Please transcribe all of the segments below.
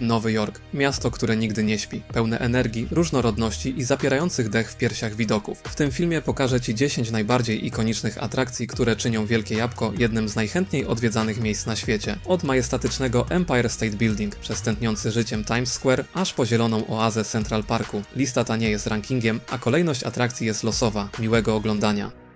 Nowy Jork, miasto, które nigdy nie śpi, pełne energii, różnorodności i zapierających dech w piersiach widoków. W tym filmie pokażę Ci 10 najbardziej ikonicznych atrakcji, które czynią Wielkie Jabłko jednym z najchętniej odwiedzanych miejsc na świecie. Od majestatycznego Empire State Building, przez tętniący życiem Times Square, aż po zieloną oazę Central Parku. Lista ta nie jest rankingiem, a kolejność atrakcji jest losowa. Miłego oglądania.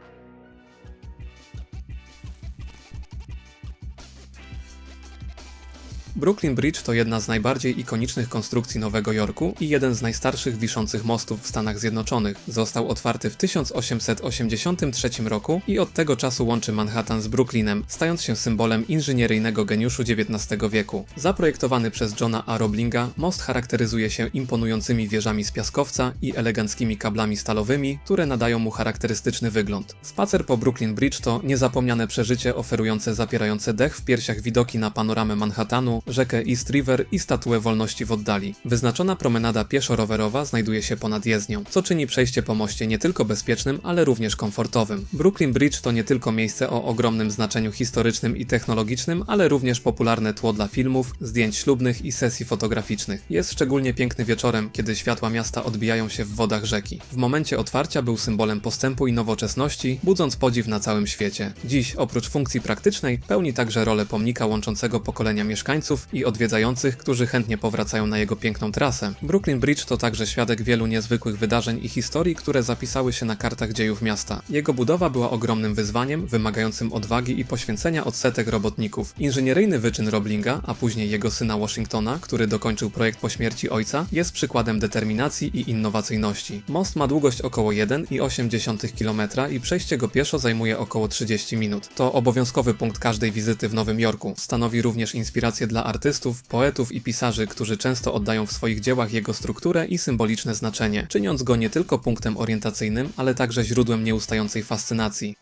Brooklyn Bridge to jedna z najbardziej ikonicznych konstrukcji Nowego Jorku i jeden z najstarszych wiszących mostów w Stanach Zjednoczonych. Został otwarty w 1883 roku i od tego czasu łączy Manhattan z Brooklynem, stając się symbolem inżynieryjnego geniuszu XIX wieku. Zaprojektowany przez Johna A. Roblinga, most charakteryzuje się imponującymi wieżami z piaskowca i eleganckimi kablami stalowymi, które nadają mu charakterystyczny wygląd. Spacer po Brooklyn Bridge to niezapomniane przeżycie oferujące zapierające dech w piersiach widoki na panoramę Manhattanu, rzekę East River i statuę wolności w oddali. Wyznaczona promenada pieszo-rowerowa znajduje się ponad jezdnią, co czyni przejście po moście nie tylko bezpiecznym, ale również komfortowym. Brooklyn Bridge to nie tylko miejsce o ogromnym znaczeniu historycznym i technologicznym, ale również popularne tło dla filmów, zdjęć ślubnych i sesji fotograficznych. Jest szczególnie piękny wieczorem, kiedy światła miasta odbijają się w wodach rzeki. W momencie otwarcia był symbolem postępu i nowoczesności, budząc podziw na całym świecie. Dziś, oprócz funkcji praktycznej, pełni także rolę pomnika łączącego pokolenia mieszkańców i odwiedzających, którzy chętnie powracają na jego piękną trasę. Brooklyn Bridge to także świadek wielu niezwykłych wydarzeń i historii, które zapisały się na kartach dziejów miasta. Jego budowa była ogromnym wyzwaniem, wymagającym odwagi i poświęcenia od setek robotników. Inżynieryjny wyczyn Roblinga, a później jego syna Washingtona, który dokończył projekt po śmierci ojca, jest przykładem determinacji i innowacyjności. Most ma długość około 1,8 km i przejście go pieszo zajmuje około 30 minut. To obowiązkowy punkt każdej wizyty w Nowym Jorku. Stanowi również inspirację dla artystów, poetów i pisarzy, którzy często oddają w swoich dziełach jego strukturę i symboliczne znaczenie, czyniąc go nie tylko punktem orientacyjnym, ale także źródłem nieustającej fascynacji.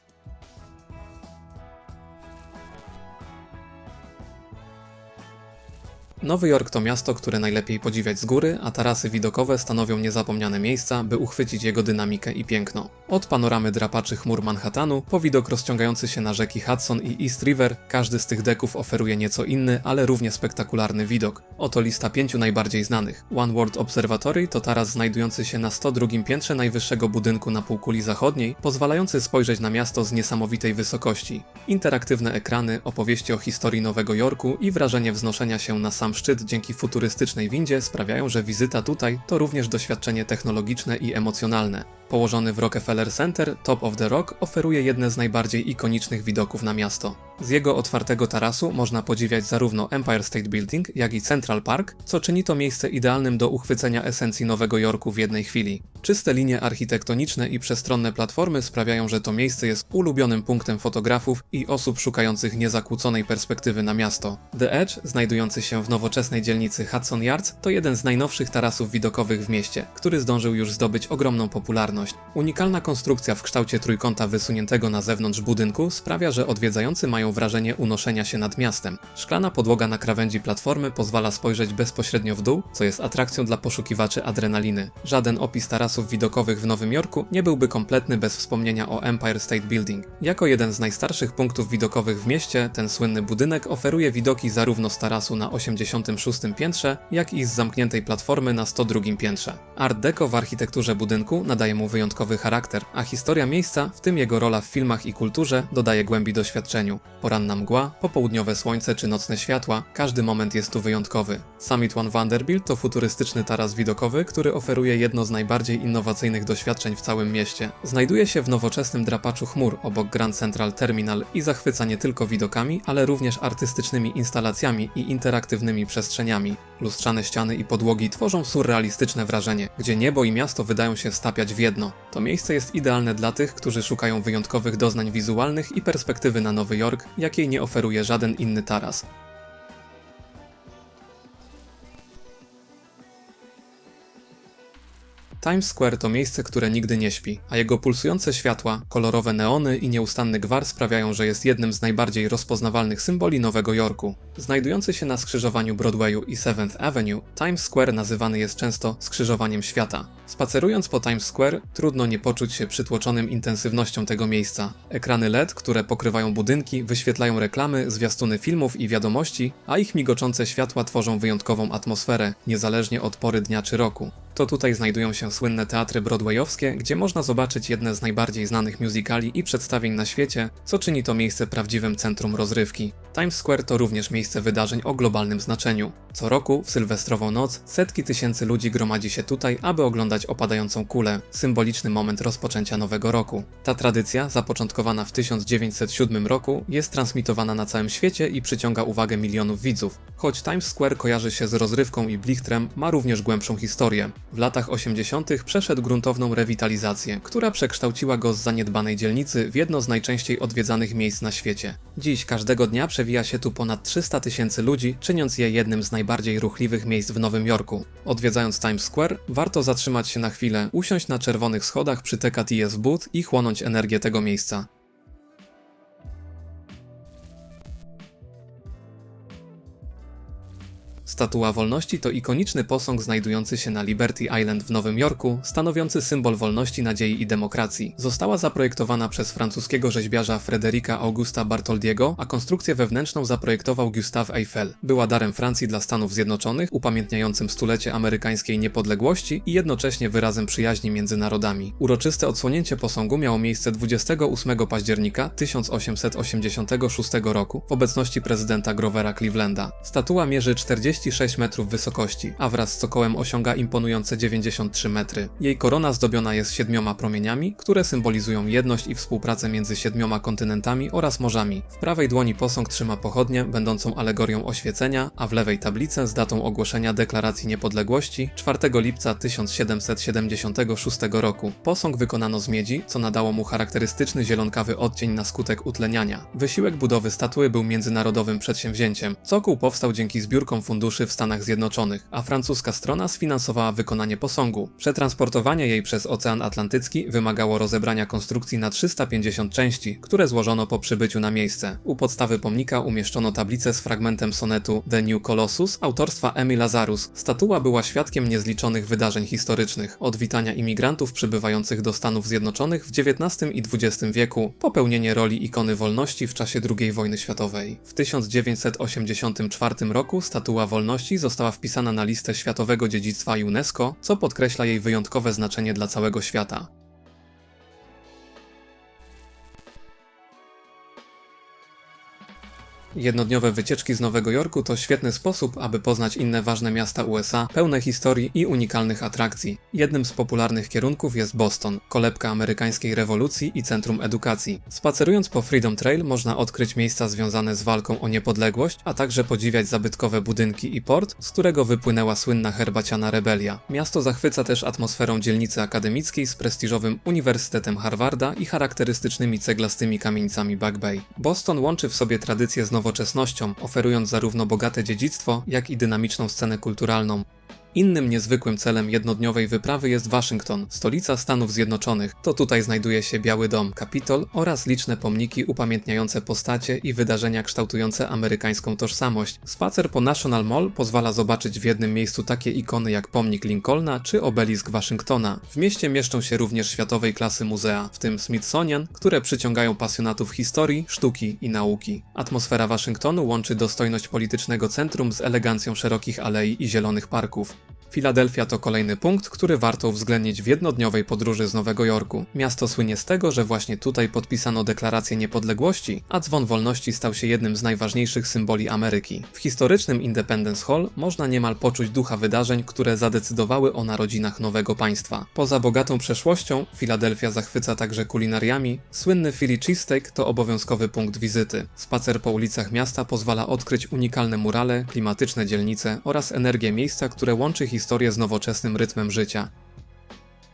Nowy Jork to miasto, które najlepiej podziwiać z góry, a tarasy widokowe stanowią niezapomniane miejsca, by uchwycić jego dynamikę i piękno. Od panoramy drapaczy chmur Manhattanu, po widok rozciągający się na rzeki Hudson i East River, każdy z tych deków oferuje nieco inny, ale równie spektakularny widok. Oto lista pięciu najbardziej znanych. One World Observatory to taras znajdujący się na 102 piętrze najwyższego budynku na półkuli zachodniej, pozwalający spojrzeć na miasto z niesamowitej wysokości. Interaktywne ekrany, opowieści o historii Nowego Jorku i wrażenie wznoszenia się na sam sam szczyt dzięki futurystycznej windzie sprawiają, że wizyta tutaj to również doświadczenie technologiczne i emocjonalne. Położony w Rockefeller Center, Top of the Rock oferuje jedne z najbardziej ikonicznych widoków na miasto. Z jego otwartego tarasu można podziwiać zarówno Empire State Building, jak i Central Park, co czyni to miejsce idealnym do uchwycenia esencji Nowego Jorku w jednej chwili. Czyste linie architektoniczne i przestronne platformy sprawiają, że to miejsce jest ulubionym punktem fotografów i osób szukających niezakłóconej perspektywy na miasto. The Edge, znajdujący się w nowoczesnej dzielnicy Hudson Yards, to jeden z najnowszych tarasów widokowych w mieście, który zdążył już zdobyć ogromną popularność. Unikalna konstrukcja w kształcie trójkąta wysuniętego na zewnątrz budynku sprawia, że odwiedzający mają wrażenie unoszenia się nad miastem. Szklana podłoga na krawędzi platformy pozwala spojrzeć bezpośrednio w dół, co jest atrakcją dla poszukiwaczy adrenaliny. Żaden opis tarasów widokowych w Nowym Jorku nie byłby kompletny bez wspomnienia o Empire State Building. Jako jeden z najstarszych punktów widokowych w mieście, ten słynny budynek oferuje widoki zarówno z tarasu na 86 piętrze, jak i z zamkniętej platformy na 102 piętrze. Art Deco w architekturze budynku nadaje mu wyjątkowy charakter, a historia miejsca, w tym jego rola w filmach i kulturze, dodaje głębi doświadczeniu. Poranna mgła, popołudniowe słońce czy nocne światła, każdy moment jest tu wyjątkowy. Summit One Vanderbilt to futurystyczny taras widokowy, który oferuje jedno z najbardziej innowacyjnych doświadczeń w całym mieście. Znajduje się w nowoczesnym drapaczu chmur obok Grand Central Terminal i zachwyca nie tylko widokami, ale również artystycznymi instalacjami i interaktywnymi przestrzeniami. Lustrzane ściany i podłogi tworzą surrealistyczne wrażenie, gdzie niebo i miasto wydają się stapiać w jedno jedno. To miejsce jest idealne dla tych, którzy szukają wyjątkowych doznań wizualnych i perspektywy na Nowy Jork, jakiej nie oferuje żaden inny taras. Times Square to miejsce, które nigdy nie śpi, a jego pulsujące światła, kolorowe neony i nieustanny gwar sprawiają, że jest jednym z najbardziej rozpoznawalnych symboli Nowego Jorku. Znajdujący się na skrzyżowaniu Broadwayu i 7th Avenue, Times Square nazywany jest często skrzyżowaniem świata. Spacerując po Times Square, trudno nie poczuć się przytłoczonym intensywnością tego miejsca. Ekrany LED, które pokrywają budynki, wyświetlają reklamy, zwiastuny filmów i wiadomości, a ich migoczące światła tworzą wyjątkową atmosferę, niezależnie od pory dnia czy roku. To tutaj znajdują się słynne teatry broadwayowskie, gdzie można zobaczyć jedne z najbardziej znanych musicali i przedstawień na świecie, co czyni to miejsce prawdziwym centrum rozrywki. Times Square to również miejsce wydarzeń o globalnym znaczeniu. Co roku, w sylwestrową noc, setki tysięcy ludzi gromadzi się tutaj, aby oglądać opadającą kulę, symboliczny moment rozpoczęcia nowego roku. Ta tradycja, zapoczątkowana w 1907 roku, jest transmitowana na całym świecie i przyciąga uwagę milionów widzów. Choć Times Square kojarzy się z rozrywką i blichtrem, ma również głębszą historię. W latach 80. przeszedł gruntowną rewitalizację, która przekształciła go z zaniedbanej dzielnicy w jedno z najczęściej odwiedzanych miejsc na świecie. Dziś każdego dnia przewija się tu ponad 300 tysięcy ludzi, czyniąc je jednym z najbardziej ruchliwych miejsc w Nowym Jorku. Odwiedzając Times Square, warto zatrzymać się na chwilę, usiąść na czerwonych schodach przy TKTS Booth i chłonąć energię tego miejsca. Statua Wolności to ikoniczny posąg znajdujący się na Liberty Island w Nowym Jorku, stanowiący symbol wolności, nadziei i demokracji. Została zaprojektowana przez francuskiego rzeźbiarza Frederica Augusta Bartoldiego, a konstrukcję wewnętrzną zaprojektował Gustave Eiffel. Była darem Francji dla Stanów Zjednoczonych, upamiętniającym stulecie amerykańskiej niepodległości i jednocześnie wyrazem przyjaźni między narodami. Uroczyste odsłonięcie posągu miało miejsce 28 października 1886 roku w obecności prezydenta Grovera Clevelanda. Statua mierzy 40 36 metrów wysokości, a wraz z cokołem osiąga imponujące 93 metry. Jej korona zdobiona jest siedmioma promieniami, które symbolizują jedność i współpracę między siedmioma kontynentami oraz morzami. W prawej dłoni posąg trzyma pochodnię, będącą alegorią oświecenia, a w lewej tablicę z datą ogłoszenia Deklaracji Niepodległości 4 lipca 1776 roku. Posąg wykonano z miedzi, co nadało mu charakterystyczny zielonkawy odcień na skutek utleniania. Wysiłek budowy statuły był międzynarodowym przedsięwzięciem. Cokół powstał dzięki zbiórkom funduszy w Stanach Zjednoczonych, a francuska strona sfinansowała wykonanie posągu. Przetransportowanie jej przez Ocean Atlantycki wymagało rozebrania konstrukcji na 350 części, które złożono po przybyciu na miejsce. U podstawy pomnika umieszczono tablicę z fragmentem sonetu The New Colossus autorstwa Emil Lazarus. Statua była świadkiem niezliczonych wydarzeń historycznych, od witania imigrantów przybywających do Stanów Zjednoczonych w XIX i XX wieku, popełnienie roli ikony wolności w czasie II wojny światowej. W 1984 roku statua Wolności została wpisana na listę Światowego Dziedzictwa UNESCO, co podkreśla jej wyjątkowe znaczenie dla całego świata. Jednodniowe wycieczki z Nowego Jorku to świetny sposób, aby poznać inne ważne miasta USA, pełne historii i unikalnych atrakcji. Jednym z popularnych kierunków jest Boston, kolebka amerykańskiej rewolucji i centrum edukacji. Spacerując po Freedom Trail można odkryć miejsca związane z walką o niepodległość, a także podziwiać zabytkowe budynki i port, z którego wypłynęła słynna herbaciana rebelia. Miasto zachwyca też atmosferą dzielnicy akademickiej z prestiżowym Uniwersytetem Harvarda i charakterystycznymi ceglastymi kamienicami Back Bay. Boston łączy w sobie tradycje z nowoczesnością, oferując zarówno bogate dziedzictwo, jak i dynamiczną scenę kulturalną. Innym niezwykłym celem jednodniowej wyprawy jest Waszyngton, stolica Stanów Zjednoczonych. To tutaj znajduje się Biały Dom, Kapitol oraz liczne pomniki upamiętniające postacie i wydarzenia kształtujące amerykańską tożsamość. Spacer po National Mall pozwala zobaczyć w jednym miejscu takie ikony jak pomnik Lincolna czy obelisk Waszyngtona. W mieście mieszczą się również światowej klasy muzea, w tym Smithsonian, które przyciągają pasjonatów historii, sztuki i nauki. Atmosfera Waszyngtonu łączy dostojność politycznego centrum z elegancją szerokich alei i zielonych parków. Filadelfia to kolejny punkt, który warto uwzględnić w jednodniowej podróży z Nowego Jorku. Miasto słynie z tego, że właśnie tutaj podpisano deklarację niepodległości, a dzwon wolności stał się jednym z najważniejszych symboli Ameryki. W historycznym Independence Hall można niemal poczuć ducha wydarzeń, które zadecydowały o narodzinach nowego państwa. Poza bogatą przeszłością, Filadelfia zachwyca także kulinariami. Słynny Philly cheesesteak to obowiązkowy punkt wizyty. Spacer po ulicach miasta pozwala odkryć unikalne murale, klimatyczne dzielnice oraz energię miejsca, które łączy historię historię z nowoczesnym rytmem życia.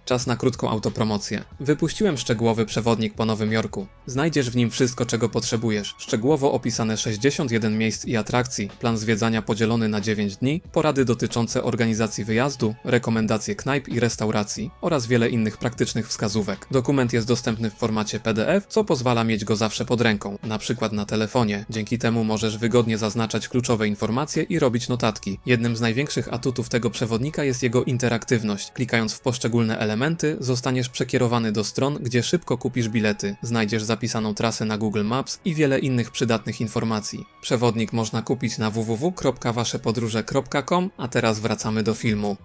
Czas na krótką autopromocję. Wypuściłem szczegółowy przewodnik po Nowym Jorku. Znajdziesz w nim wszystko, czego potrzebujesz. Szczegółowo opisane 61 miejsc i atrakcji, plan zwiedzania podzielony na 9 dni, porady dotyczące organizacji wyjazdu, rekomendacje knajp i restauracji oraz wiele innych praktycznych wskazówek. Dokument jest dostępny w formacie PDF, co pozwala mieć go zawsze pod ręką, na przykład na telefonie. Dzięki temu możesz wygodnie zaznaczać kluczowe informacje i robić notatki. Jednym z największych atutów tego przewodnika jest jego interaktywność. Klikając w poszczególne elementy, zostaniesz przekierowany do stron, gdzie szybko kupisz bilety. Znajdziesz zapisaną trasę na Google Maps i wiele innych przydatnych informacji. Przewodnik można kupić na www.waszepodróże.com, a teraz wracamy do filmu.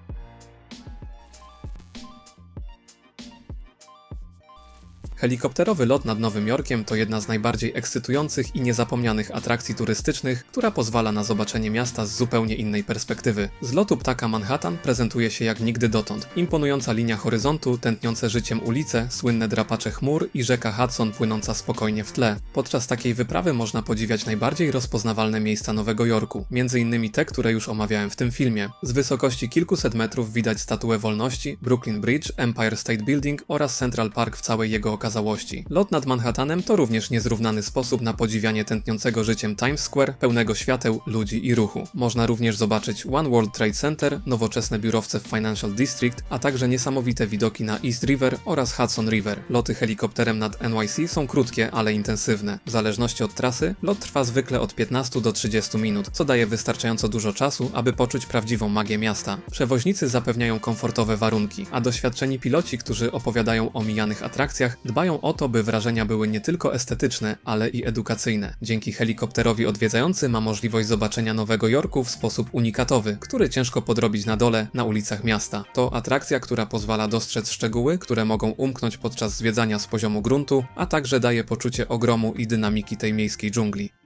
Helikopterowy lot nad Nowym Jorkiem to jedna z najbardziej ekscytujących i niezapomnianych atrakcji turystycznych, która pozwala na zobaczenie miasta z zupełnie innej perspektywy. Z lotu ptaka Manhattan prezentuje się jak nigdy dotąd. Imponująca linia horyzontu, tętniące życiem ulice, słynne drapacze chmur i rzeka Hudson płynąca spokojnie w tle. Podczas takiej wyprawy można podziwiać najbardziej rozpoznawalne miejsca Nowego Jorku, innymi te, które już omawiałem w tym filmie. Z wysokości kilkuset metrów widać Statuę Wolności, Brooklyn Bridge, Empire State Building oraz Central Park w całej jego okazałości okazałości. Lot nad Manhattanem to również niezrównany sposób na podziwianie tętniącego życiem Times Square, pełnego świateł, ludzi i ruchu. Można również zobaczyć One World Trade Center, nowoczesne biurowce w Financial District, a także niesamowite widoki na East River oraz Hudson River. Loty helikopterem nad NYC są krótkie, ale intensywne. W zależności od trasy, lot trwa zwykle od 15 do 30 minut, co daje wystarczająco dużo czasu, aby poczuć prawdziwą magię miasta. Przewoźnicy zapewniają komfortowe warunki, a doświadczeni piloci, którzy opowiadają o mijanych atrakcjach, dbają dbają o to, by wrażenia były nie tylko estetyczne, ale i edukacyjne. Dzięki helikopterowi odwiedzający ma możliwość zobaczenia Nowego Jorku w sposób unikatowy, który ciężko podrobić na dole, na ulicach miasta. To atrakcja, która pozwala dostrzec szczegóły, które mogą umknąć podczas zwiedzania z poziomu gruntu, a także daje poczucie ogromu i dynamiki tej miejskiej dżungli.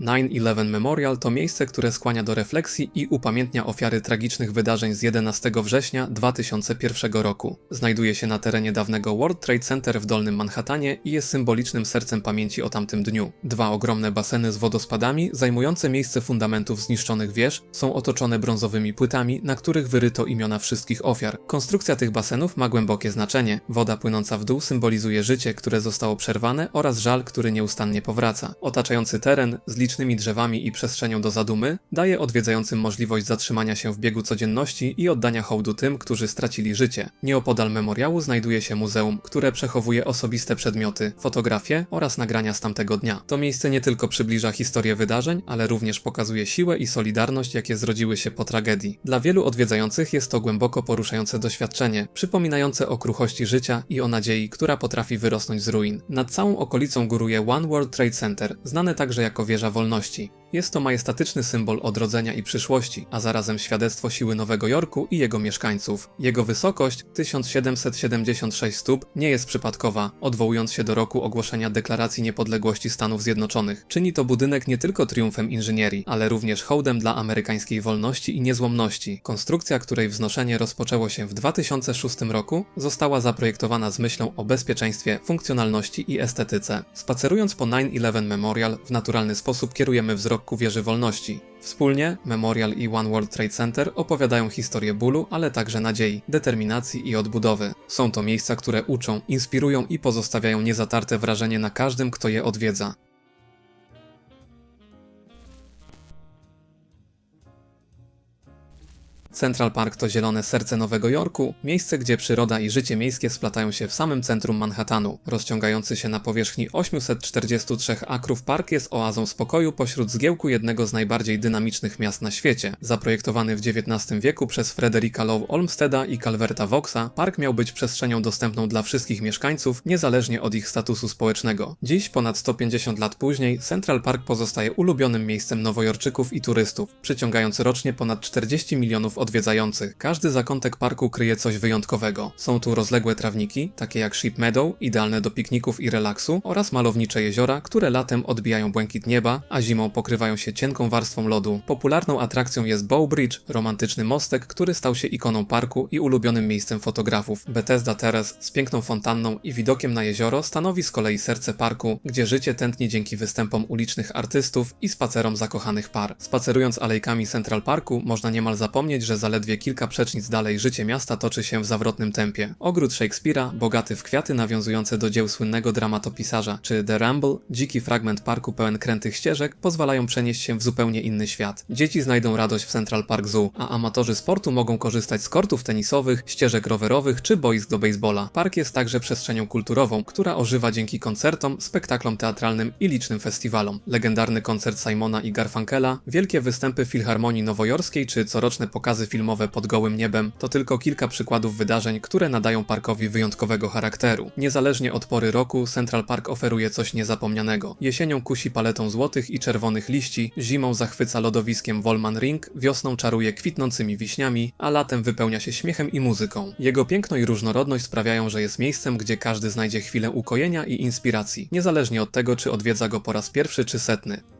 9-11 Memorial to miejsce, które skłania do refleksji i upamiętnia ofiary tragicznych wydarzeń z 11 września 2001 roku. Znajduje się na terenie dawnego World Trade Center w Dolnym Manhattanie i jest symbolicznym sercem pamięci o tamtym dniu. Dwa ogromne baseny z wodospadami, zajmujące miejsce fundamentów zniszczonych wież, są otoczone brązowymi płytami, na których wyryto imiona wszystkich ofiar. Konstrukcja tych basenów ma głębokie znaczenie. Woda płynąca w dół symbolizuje życie, które zostało przerwane oraz żal, który nieustannie powraca. Otaczający teren z licznymi drzewami i przestrzenią do zadumy, daje odwiedzającym możliwość zatrzymania się w biegu codzienności i oddania hołdu tym, którzy stracili życie. Nieopodal memoriału znajduje się muzeum, które przechowuje osobiste przedmioty, fotografie oraz nagrania z tamtego dnia. To miejsce nie tylko przybliża historię wydarzeń, ale również pokazuje siłę i solidarność, jakie zrodziły się po tragedii. Dla wielu odwiedzających jest to głęboko poruszające doświadczenie, przypominające o kruchości życia i o nadziei, która potrafi wyrosnąć z ruin. Nad całą okolicą góruje One World Trade Center, znane także jako wieża wolności. Jest to majestatyczny symbol odrodzenia i przyszłości, a zarazem świadectwo siły Nowego Jorku i jego mieszkańców. Jego wysokość 1776 stóp nie jest przypadkowa, odwołując się do roku ogłoszenia Deklaracji Niepodległości Stanów Zjednoczonych. Czyni to budynek nie tylko triumfem inżynierii, ale również hołdem dla amerykańskiej wolności i niezłomności. Konstrukcja, której wznoszenie rozpoczęło się w 2006 roku, została zaprojektowana z myślą o bezpieczeństwie, funkcjonalności i estetyce. Spacerując po 9-11 Memorial w naturalny sposób kierujemy wzrok ku wieży wolności. Wspólnie Memorial i One World Trade Center opowiadają historię bólu, ale także nadziei, determinacji i odbudowy. Są to miejsca, które uczą, inspirują i pozostawiają niezatarte wrażenie na każdym, kto je odwiedza. Central Park to zielone serce Nowego Jorku, miejsce, gdzie przyroda i życie miejskie splatają się w samym centrum Manhattanu. Rozciągający się na powierzchni 843 akrów park jest oazą spokoju pośród zgiełku jednego z najbardziej dynamicznych miast na świecie. Zaprojektowany w XIX wieku przez Fredericka Lowe Olmsteda i Calverta Voxa, park miał być przestrzenią dostępną dla wszystkich mieszkańców, niezależnie od ich statusu społecznego. Dziś, ponad 150 lat później, Central Park pozostaje ulubionym miejscem nowojorczyków i turystów, przyciągając rocznie ponad 40 milionów odwiedzających odwiedzających. Każdy zakątek parku kryje coś wyjątkowego. Są tu rozległe trawniki, takie jak Sheep Meadow, idealne do pikników i relaksu, oraz malownicze jeziora, które latem odbijają błękit nieba, a zimą pokrywają się cienką warstwą lodu. Popularną atrakcją jest Bow Bridge, romantyczny mostek, który stał się ikoną parku i ulubionym miejscem fotografów. Bethesda Terrace z piękną fontanną i widokiem na jezioro stanowi z kolei serce parku, gdzie życie tętni dzięki występom ulicznych artystów i spacerom zakochanych par. Spacerując alejkami Central Parku, można niemal zapomnieć, że zaledwie kilka przecznic dalej życie miasta toczy się w zawrotnym tempie. Ogród Shakespeare'a, bogaty w kwiaty nawiązujące do dzieł słynnego dramatopisarza, czy The Ramble, dziki fragment parku pełen krętych ścieżek, pozwalają przenieść się w zupełnie inny świat. Dzieci znajdą radość w Central Park Zoo, a amatorzy sportu mogą korzystać z kortów tenisowych, ścieżek rowerowych czy boisk do baseballa. Park jest także przestrzenią kulturową, która ożywa dzięki koncertom, spektaklom teatralnym i licznym festiwalom. Legendarny koncert Simona i Garfunkela, wielkie występy Filharmonii Nowojorskiej czy coroczne pokazy filmowe pod gołym niebem to tylko kilka przykładów wydarzeń, które nadają parkowi wyjątkowego charakteru. Niezależnie od pory roku, Central Park oferuje coś niezapomnianego. Jesienią kusi paletą złotych i czerwonych liści, zimą zachwyca lodowiskiem Volman Ring, wiosną czaruje kwitnącymi wiśniami, a latem wypełnia się śmiechem i muzyką. Jego piękno i różnorodność sprawiają, że jest miejscem, gdzie każdy znajdzie chwilę ukojenia i inspiracji, niezależnie od tego, czy odwiedza go po raz pierwszy czy setny.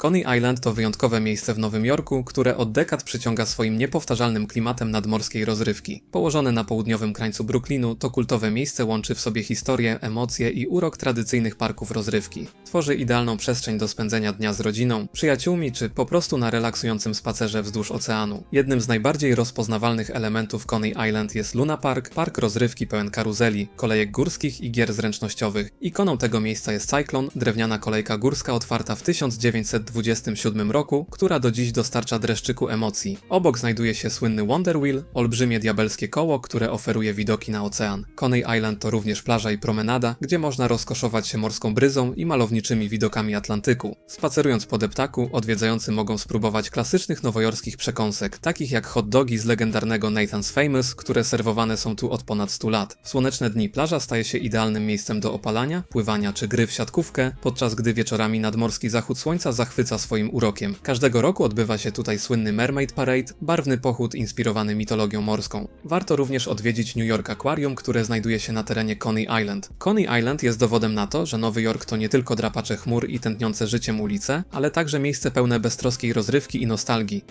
Coney Island to wyjątkowe miejsce w Nowym Jorku, które od dekad przyciąga swoim niepowtarzalnym klimatem nadmorskiej rozrywki. Położone na południowym krańcu Brooklynu, to kultowe miejsce łączy w sobie historię, emocje i urok tradycyjnych parków rozrywki. Tworzy idealną przestrzeń do spędzenia dnia z rodziną, przyjaciółmi czy po prostu na relaksującym spacerze wzdłuż oceanu. Jednym z najbardziej rozpoznawalnych elementów Coney Island jest Luna Park, park rozrywki pełen karuzeli, kolejek górskich i gier zręcznościowych. Ikoną tego miejsca jest Cyclone, drewniana kolejka górska otwarta w 1900 1927 roku, która do dziś dostarcza dreszczyku emocji. Obok znajduje się słynny Wonder Wheel, olbrzymie diabelskie koło, które oferuje widoki na ocean. Coney Island to również plaża i promenada, gdzie można rozkoszować się morską bryzą i malowniczymi widokami Atlantyku. Spacerując po deptaku, odwiedzający mogą spróbować klasycznych nowojorskich przekąsek, takich jak hot dogi z legendarnego Nathan's Famous, które serwowane są tu od ponad 100 lat. W słoneczne dni plaża staje się idealnym miejscem do opalania, pływania czy gry w siatkówkę, podczas gdy wieczorami nadmorski zachód słońca zachwyca zachwyca swoim urokiem. Każdego roku odbywa się tutaj słynny Mermaid Parade, barwny pochód inspirowany mitologią morską. Warto również odwiedzić New York Aquarium, które znajduje się na terenie Coney Island. Coney Island jest dowodem na to, że Nowy Jork to nie tylko drapacze chmur i tętniące życiem ulice, ale także miejsce pełne beztroskiej rozrywki i nostalgii.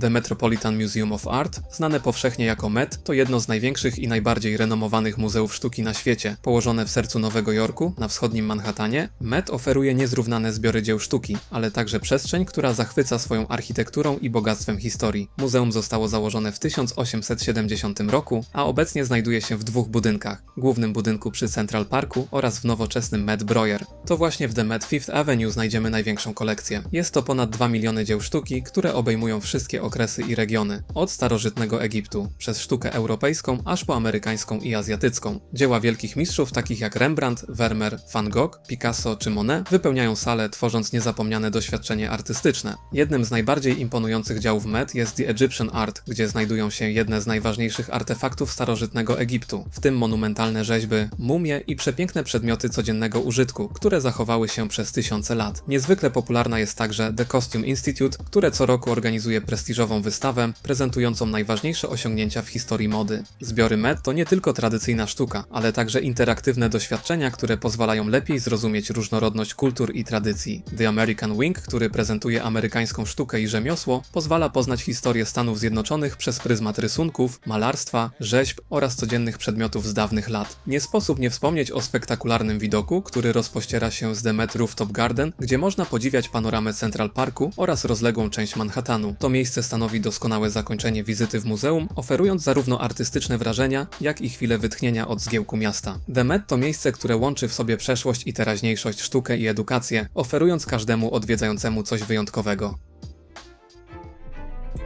The Metropolitan Museum of Art, znane powszechnie jako MET, to jedno z największych i najbardziej renomowanych muzeów sztuki na świecie. Położone w sercu Nowego Jorku, na wschodnim Manhattanie, MET oferuje niezrównane zbiory dzieł sztuki, ale także przestrzeń, która zachwyca swoją architekturą i bogactwem historii. Muzeum zostało założone w 1870 roku, a obecnie znajduje się w dwóch budynkach. Głównym budynku przy Central Parku oraz w nowoczesnym Met Breuer. To właśnie w The Met Fifth Avenue znajdziemy największą kolekcję. Jest to ponad 2 miliony dzieł sztuki, które obejmują wszystkie okresy i regiony, od starożytnego Egiptu, przez sztukę europejską aż po amerykańską i azjatycką. Dzieła wielkich mistrzów takich jak Rembrandt, Vermeer, Van Gogh, Picasso czy Monet wypełniają salę, tworząc niezapomniane doświadczenie artystyczne. Jednym z najbardziej imponujących działów Met jest The Egyptian Art, gdzie znajdują się jedne z najważniejszych artefaktów starożytnego Egiptu, w tym monumentalne rzeźby, mumie i przepiękne przedmioty codziennego użytku, które zachowały się przez tysiące lat. Niezwykle popularna jest także The Costume Institute, które co roku organizuje prestiżową prestiżową wystawę prezentującą najważniejsze osiągnięcia w historii mody. Zbiory Met to nie tylko tradycyjna sztuka, ale także interaktywne doświadczenia, które pozwalają lepiej zrozumieć różnorodność kultur i tradycji. The American Wing, który prezentuje amerykańską sztukę i rzemiosło, pozwala poznać historię Stanów Zjednoczonych przez pryzmat rysunków, malarstwa, rzeźb oraz codziennych przedmiotów z dawnych lat. Nie sposób nie wspomnieć o spektakularnym widoku, który rozpościera się z The Met Rooftop Garden, gdzie można podziwiać panoramę Central Parku oraz rozległą część Manhattanu. To miejsce stanowi doskonałe zakończenie wizyty w muzeum, oferując zarówno artystyczne wrażenia, jak i chwilę wytchnienia od zgiełku miasta. The Met to miejsce, które łączy w sobie przeszłość i teraźniejszość, sztukę i edukację, oferując każdemu odwiedzającemu coś wyjątkowego.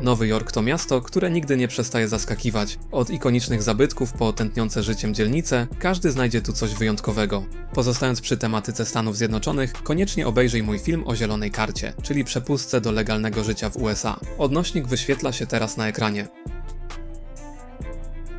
Nowy Jork to miasto, które nigdy nie przestaje zaskakiwać. Od ikonicznych zabytków po tętniące życiem dzielnice, każdy znajdzie tu coś wyjątkowego. Pozostając przy tematyce Stanów Zjednoczonych, koniecznie obejrzyj mój film o zielonej karcie, czyli przepustce do legalnego życia w USA. Odnośnik wyświetla się teraz na ekranie.